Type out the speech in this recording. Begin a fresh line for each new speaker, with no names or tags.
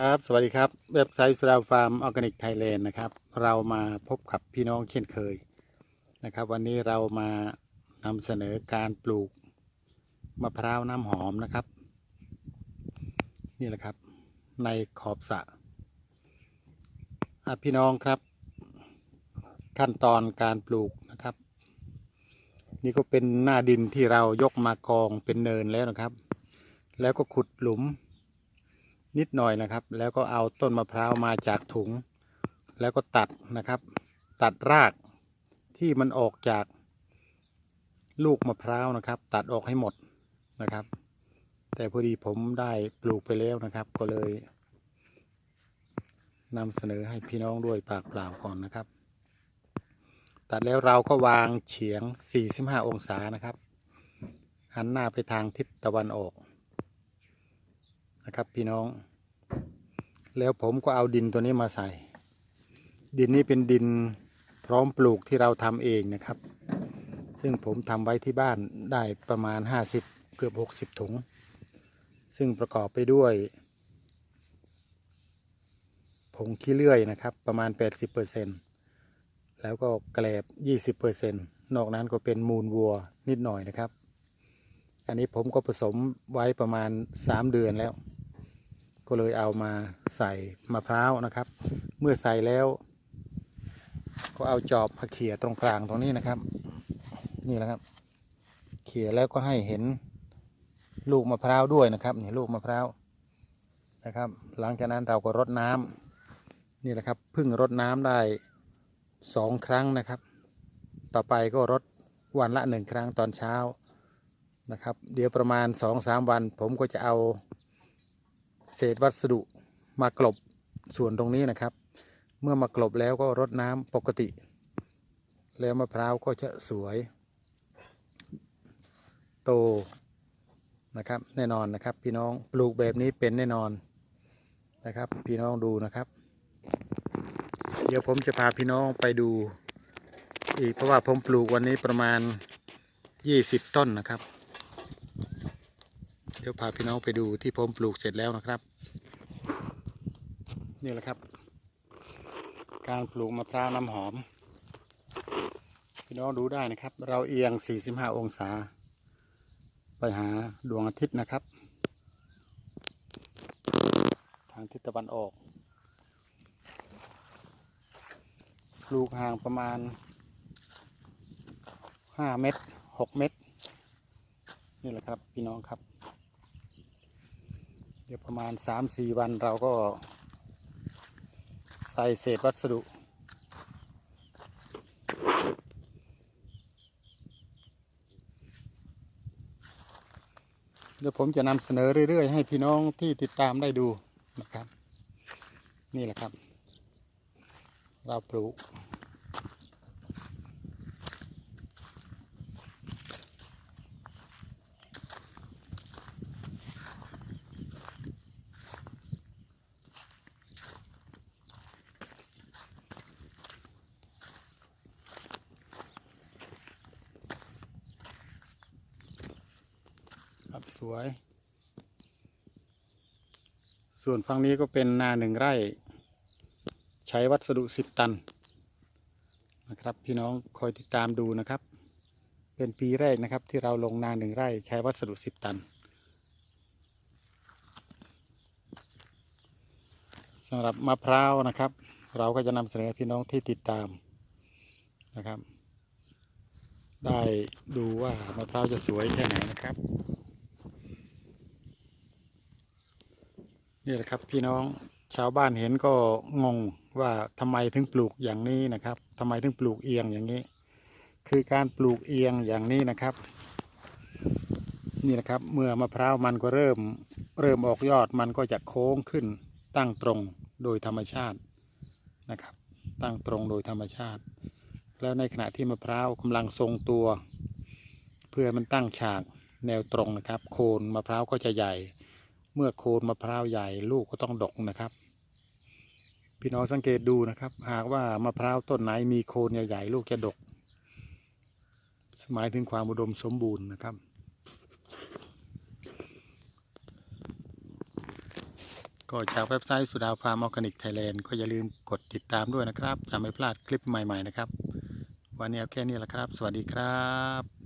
ครับสวัสดีครับ เว็บไซต์สราฟาร์มออร์แกนิกไทยแลนด์นะครับ เรามาพบกับพี่น้องเช่นเคยนะครับ วันนี้เรามานำเสนอการปลูกมะพร้าวน้ำหอมนะครับ นี่แหละครับ ในขอบสระอพี่น้องครับ ขั้นตอนการปลูกนะครับ นี่ก็เป็นหน้าดินที่เรายกมากองเป็นเนินแล้วนะครับ แล้วก็ขุดหลุม นิดหน่อยนะครับ แล้วก็เอาต้นมะพร้าวมาจากถุง แล้วก็ตัดนะครับ ตัดรากที่มันออกจากลูกมะพร้าวนะครับ ตัดออกให้หมดนะครับ แต่พอดีผมได้ปลูกไปแล้วนะครับ ก็เลยนำเสนอให้พี่น้องด้วยปากเปล่าก่อนนะครับ ตัดแล้วเราก็วางเฉียง 45 องศานะครับ หันหน้าไปทางทิศตะวันออก นะครับพี่น้อง แล้วผมก็เอาดินตัวนี้มาใส่ ดินนี้เป็นดินพร้อมปลูกที่เราทำเองนะครับ ซึ่งผมทำไว้ที่บ้านได้ประมาณ 50 เกือบ 60 ถุง ซึ่งประกอบไปด้วยผงขี้เลื่อยนะครับ ประมาณ 80%แล้วก็แกลบ 20%นอกนั้นก็เป็นมูลวัวนิดหน่อยนะครับ อันนี้ผมก็ผสมไว้ประมาณ 3 เดือนแล้ว ก็เลยเอามาใส่มะพร้าวนะครับ เมื่อใส่แล้ว ก็เอาจอบมาเขี่ยตรงกลางตรงนี้นะครับ นี่นะครับ เขี่ยแล้วก็ให้เห็นลูกมะพร้าวด้วยนะครับนี่ลูกมะพร้าวนะครับ หลังจากนั้นเราก็รดน้ำนี่แหละครับพิ่งรดน้ำได้สองครั้งนะครับ ต่อไปก็รดวันละหนึ่งครั้งตอนเช้านะครับ เดี๋ยวประมาณสองสามวันผมก็จะเอา เศษวัสดุมากลบส่วนตรงนี้นะครับ เมื่อมากลบแล้วก็รดน้ำปกติ แล้วมะพร้าวก็จะสวย โตนะครับ แน่นอนนะครับ พี่น้องปลูกแบบนี้เป็นแน่นอนนะครับ พี่น้องดูนะครับ เดี๋ยวผมจะพาพี่น้องไปดู อีกเพราะว่าผมปลูกวันนี้ประมาณ 20 ต้นนะครับ ดี๋ยวพาพี่น้องไปดูที่ผมปลูกเสร็จแล้วนะครับ นี่แหละครับ การปลูกมะพร้าวน้ำหอม พี่น้องดูได้นะครับ เราเอียง 45 องศา ไปหาดวงอาทิตย์นะครับ ทางทิศตะวันออก ปลูกห่างประมาณ 5 เมตร 6 เมตรนี่แหละครับ พี่น้องครับ เดี๋ยวประมาณสามสี่วันเราก็ ใส่เศษวัสดุ เดี๋ยวผมจะนำเสนอเรื่อย ๆ ให้พี่น้องที่ติดตามได้ดูนะครับ นี่แหละครับ เราปลูก สวย ส่วนฝั่งนี้ก็เป็นนาหนึ่งไร่ ใช้วัสดุสิบตัน นะครับ พี่น้องคอยติดตามดูนะครับ เป็นปีแรกนะครับ ที่เราลงนาหนึ่งไร่ ใช้วัสดุสิบตันสำหรับมะพร้าวนะครับ เราก็จะนำเสนอพี่น้องที่ติดตามนะครับ ได้ดูว่ามะพร้าวจะสวยแค่ไหนนะครับ นี่แหละครับพี่น้องชาวบ้านเห็นก็งงว่าทำไมถึงปลูกอย่างนี้นะครับทำไมถึงปลูกเอียงอย่างนี้ คือการปลูกเอียงอย่างนี้นะครับ นี่นะครับ เมื่อมะพร้าวมันก็เริ่มเริ่มออกยอดมันก็จะโค้งขึ้นตั้งตรงโดยธรรมชาตินะครับ ตั้งตรงโดยธรรมชาติ แล้วในขณะที่มะพร้าวกำลังทรงตัว เพื่อมันตั้งฉากแนวตรงนะครับ โคนมะพร้าวก็จะใหญ่ เมื่อโคนมะพร้าวใหญ่ลูกก็ต้องดกนะครับ พี่น้องสังเกตดูนะครับ หากว่ามะพร้าวต้นไหนมีโคนใหญ่ๆลูกจะดก หมายถึงความอุดมสมบูรณ์นะครับก็จากเว็บไซต์สุดาฟาร์มออร์แกนิกไทยแลนด์ก็อย่าลืมกดติดตามด้วยนะครับ จะไม่พลาดคลิปใหม่ๆนะครับ วันนี้เอาแค่นี้แหละครับ สวัสดีครับ